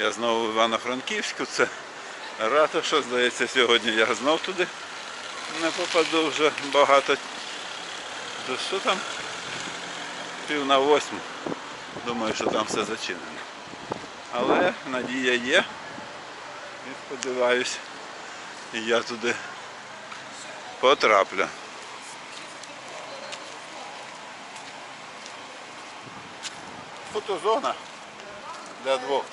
Я знову в Івано-Франківську. Це ратуша, здається, сьогодні я знов туди не попаду вже багато. То що там? Пів на восьму. Думаю, що там все зачинено. Але надія є. І сподіваюсь, я туди потраплю. Фотозона для двох.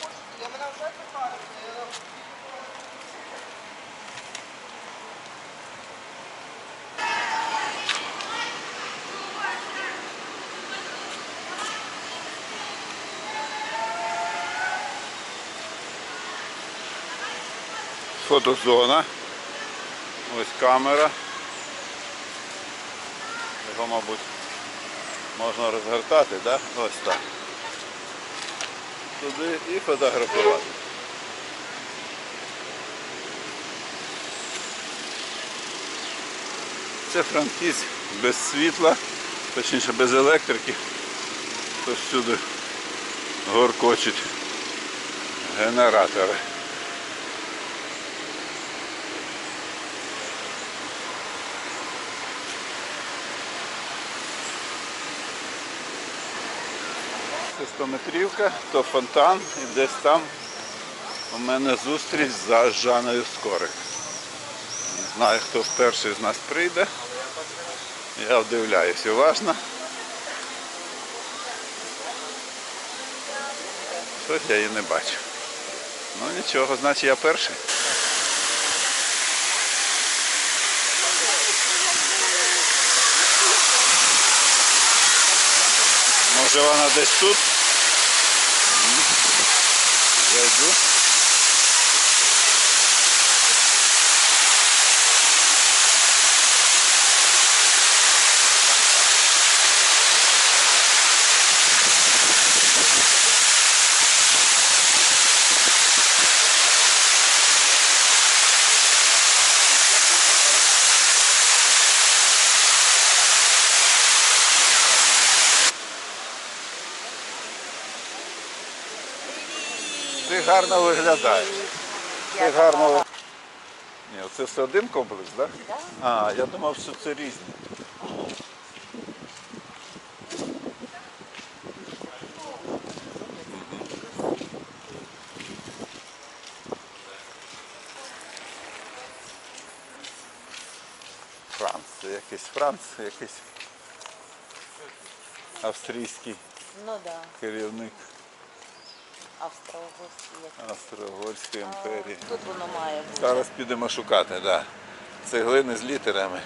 Фотозона. Ось камера. Його, мабуть, можна розгортати, да? Ось так. Туди і фотографувати. Це франкіз без світла, точніше без електрики. То всюди горкочуть генератори. Це 100 метрівка, то фонтан і десь там у мене зустріч за Жанною Скорик. Не знаю, хто перший з нас прийде. Я вдивляюсь уважно. Щось я її не бачу. Ну нічого, значить я перший. Може вона десь тут? Зайду. Гарно виглядаєш. Ти гарно. Ні, це все один комплекс, так? Да? А, я думав, що це різні. Франц, це якийсь Франц, якийсь австрійський Ну да, керівник Австро-Угорський. як. Австро-Угорської імперії. Тут воно має бути. Зараз підемо шукати, так. Да. Цеглини з літерами.